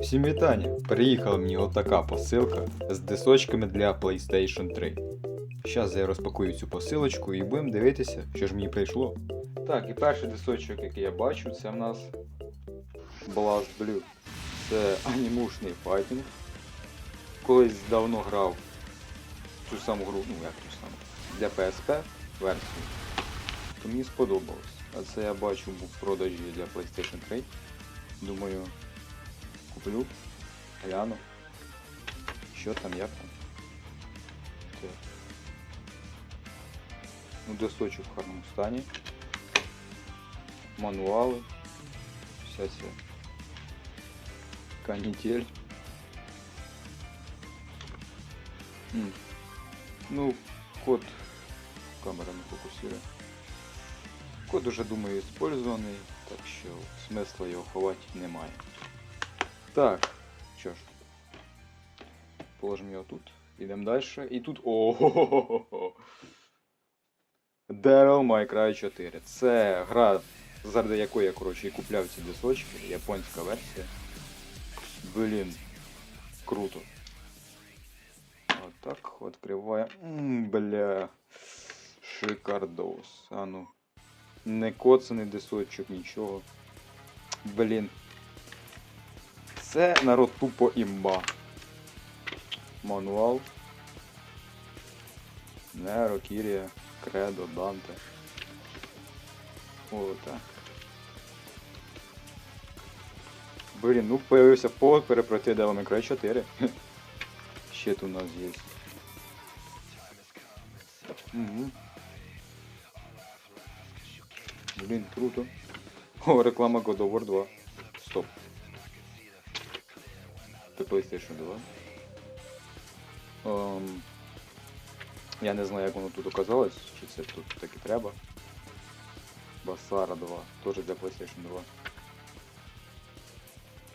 Всім вітання! Приїхала мені отака посилка з дисочками для PlayStation 3. Зараз я розпакую цю посилочку і будемо дивитися, що ж мені прийшло. Так, і перший дисочок, який я бачу, це в нас Blast Blue. Це анімушний файтинг. Колись давно грав цю саму гру, ну як ту саму, для PSP версію. То мені сподобалось. А це я бачу був в продажі для PlayStation 3. Думаю, куплю, гляну. Що там, як там. Так. Ну, досочок в гарному стані. Мануали. Вся ця канітель. Ну, код камера не фокусує. Код уже, думаю, использований, так що смисла його ховати немає. Так, що ж. Положимо його тут. Ідемо далі. І тут. О-хо-хо-хо-хо. Devil May Cry 4. Це гра, заради якої я коротше і купляв ці дисочки, японська версія. Блін, круто. Отак відкриває. М, Бля. Шикардос. А ну. Не коцаний дисочок, нічого. Блін. Це народ тупо імба. Мануал. Неро, Кірія, Кредо, Данте. О, так. Блін, ну появився повод перепроти Devil May Cry 4. Ще тут у нас є. Угу. Блін, круто. О, реклама God of War 2. Стоп. Це PlayStation 2. Ем, я не знаю, як воно тут оказалось, чи це тут так і треба. Басара 2, теж для PlayStation 2.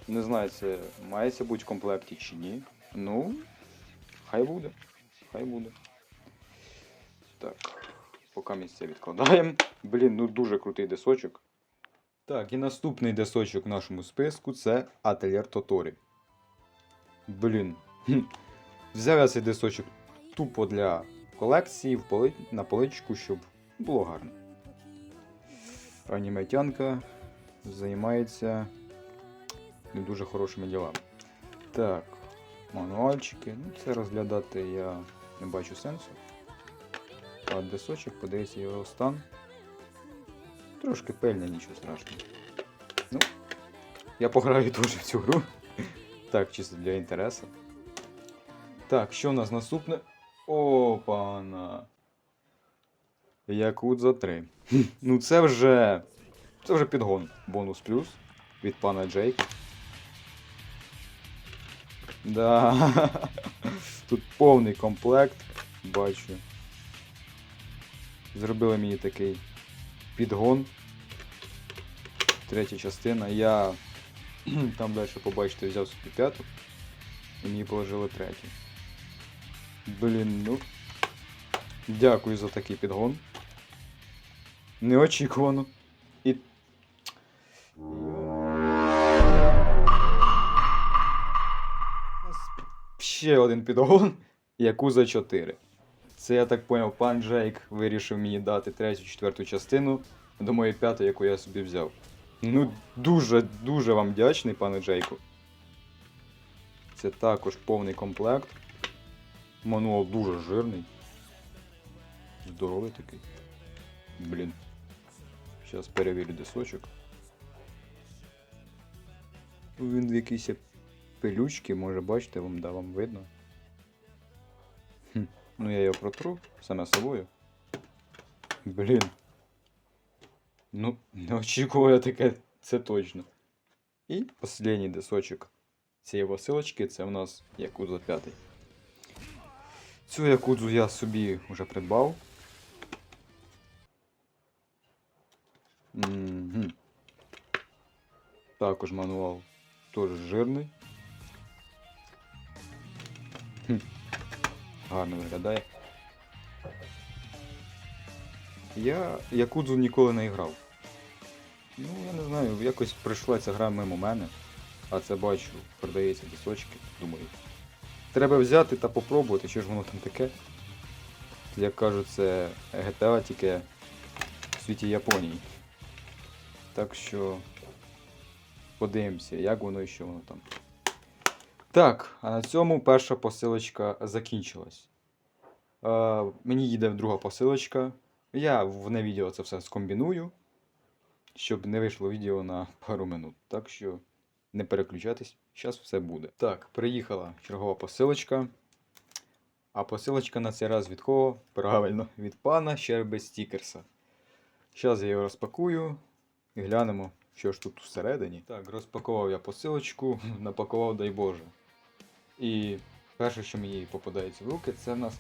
Не знаю, це мається бути в комплекті чи ні. Ну, хай буде. Хай буде. Так, поки місце відкладаємо. Блін, ну дуже крутий десочок. Так, і наступний десочок в нашому списку це Atelier Totori. Блін. Взяв я цей десочок тупо для колекції на поличку, щоб було гарно. Аніметянка займається не дуже хорошими ділами. Так, мануальчики. Ну, це розглядати я не бачу сенсу. А десочок, подивіться його стан. Трошки пильне, нічого страшного. Ну, я пограю теж в цю гру. Так, чисто для інтересу. Так, що у нас наступне? Опана. Якудза 3. Ну це вже. Це вже підгон. Бонус плюс від пана Джейка. Да. Тут повний комплект, бачу. Зробили мені такий підгон. Третя частина. Я там далі побачите, взяв собі п'яту. І мені положили третю. Блін, ну. Дякую за такий підгон. Неочікувано. І. Ще один підгон. Якуза 4. Це я так поняв, пан Джейк вирішив мені дати третю, четверту частину до моєї п'ятої, яку я собі взяв. Ну, дуже, дуже вам вдячний, пане Джейку. Це також повний комплект. Мануал дуже жирний. Здоровий такий. Блін. Зараз перевірю дисочок. Ну, Він в якійсь пилючки, може бачите, вам да, вам видно. Хм. Ну я його протру саме собою. Блін. Ну, не очікував таке, це точно. І останній дисочок цієї посилочки це в нас Якудза 5. Цю якудзу я собі вже придбав. Угу. Також мануал теж жирний. Хм. Гарно виглядає. Я Якудзу ніколи не грав. Ну, я не знаю, якось прийшла ця гра мимо мене. А це бачу, продається дисочки, думаю. Треба взяти та попробувати, що ж воно там таке. Як кажуть, це GTA тільки в світі Японії. Так що подивимося, як воно і що воно там. Так, а на цьому перша посилочка закінчилась. Е, мені їде друга посилочка. Я в не відео це все скомбіную, щоб не вийшло відео на пару минут. Так що не переключайтесь, зараз все буде. Так, приїхала чергова посилочка. А посилочка на цей раз від кого? Правильно, від пана Щерби Стікерса. Зараз я його розпакую і глянемо, що ж тут всередині. Так, розпакував я посилочку, напакував, дай Боже. І перше, що мені попадається в руки, це в нас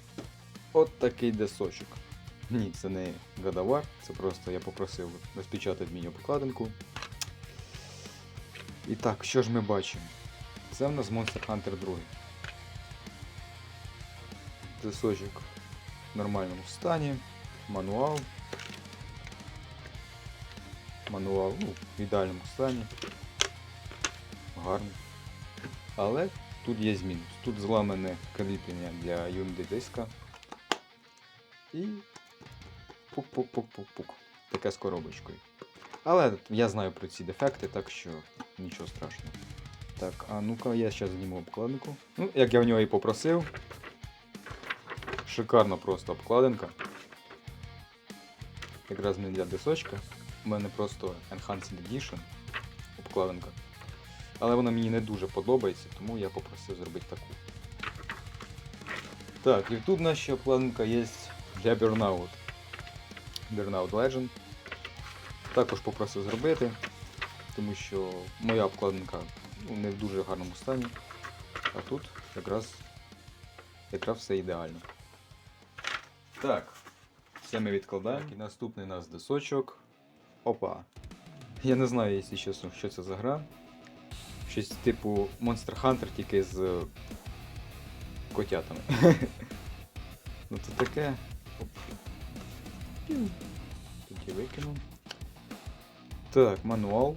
от такий десочок. Ні, це не гадавар, це просто я попросив розпечатати мені обкладинку. І так, що ж ми бачимо? Це в нас Monster Hunter 2. Десочок в нормальному стані. Мануал. Мануал ну, в ідеальному стані. Гарно. Але тут є мінус. Тут зламане кріплення для UMD диска. І пук-пук-пук-пук-пук. Таке з коробочкою. Але я знаю про ці дефекти, так що нічого страшного. Так, а ну-ка, я зараз зніму обкладинку. Ну, як я в нього і попросив. Шикарна просто обкладинка. Якраз не для дисочка. У мене просто Enhanced Edition обкладинка. Але вона мені не дуже подобається, тому я попросив зробити таку. Так, і тут наша обкладинка є для Burnout. Burnout Legend. Також попросив зробити, тому що моя обкладинка ну, не в дуже гарному стані. А тут якраз, якраз все ідеально. Так, це ми відкладаємо. І наступний у нас дисочок. Опа. Я не знаю, якщо чесно, що це за гра. Щось типу Monster Hunter тільки з котятами. ну це таке. Тоді викину. Так, мануал.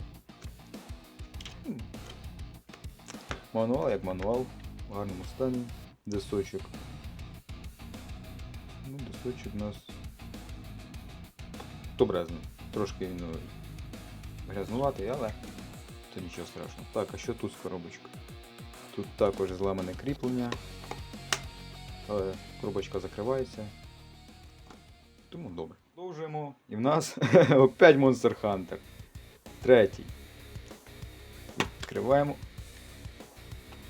Мануал як мануал. В гарному стані. Дисочок. Ну, дисочок у нас добрезний. Трошки він е, грязнуватий, але то нічого страшного. Так, а що тут з коробочкою? Тут також зламане кріплення. Але коробочка закривається. Тому добре. Продовжуємо. І в нас опять Monster Hunter. Третій. Відкриваємо.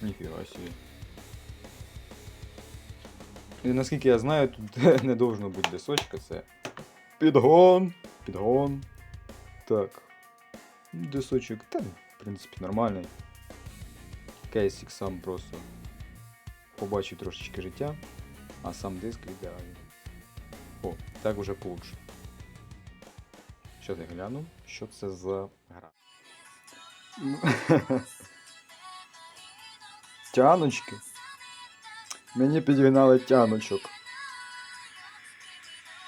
Ніфіга собі. І наскільки я знаю, тут не должно бути дисочка, це підгон. Підгон. Так. Дисочок, та, в принципі, нормальний. Кейсик сам просто побачив трошечки життя, а сам диск ідеальний. О, так уже получше. Що я гляну, що це за гра. Тяночки. Мені підігнали тяночок.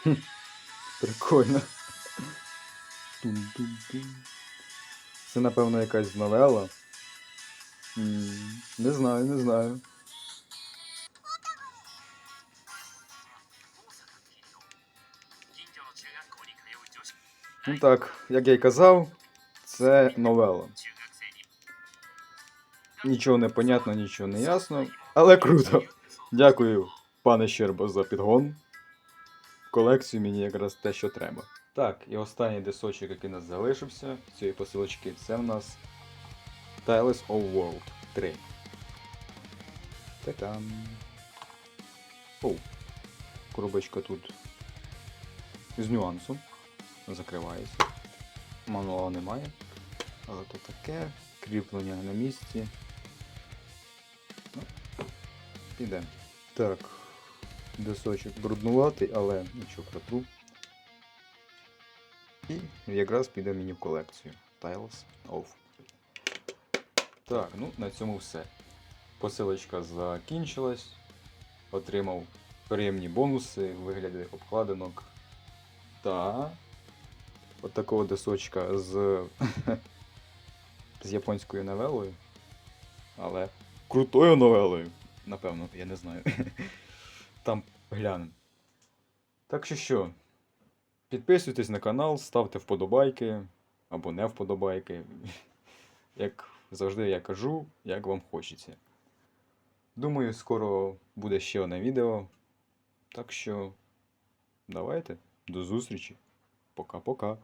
Хм, Прикольно. Це, напевно, якась новела. Не знаю, не знаю. Ну так, як я й казав, це новела. Нічого не понятно, нічого не ясно, але круто. Дякую, пане Щербо, за підгон. Колекцію мені якраз те, що треба. Так, і останній дисочок, який у нас залишився з цієї посилочки, це в нас Tiles of World 3. Та-там. Оу. Коробочка тут з нюансом. Закривається. Мануала немає. Але то таке. Кріплення на місці. Ну, піде. Так. Досочок бруднуватий, але нічого протру. І якраз піде мені в колекцію. Tiles of. Так, ну на цьому все. Посилочка закінчилась. Отримав приємні бонуси в вигляді обкладинок. Та от такого дисочка з, з японською новелою. але крутою новелою. Напевно, я не знаю. Там глянемо. Так що що, підписуйтесь на канал, ставте вподобайки або не вподобайки. Як завжди я кажу, як вам хочеться. Думаю, скоро буде ще одне відео. Так що давайте, до зустрічі. Пока-пока.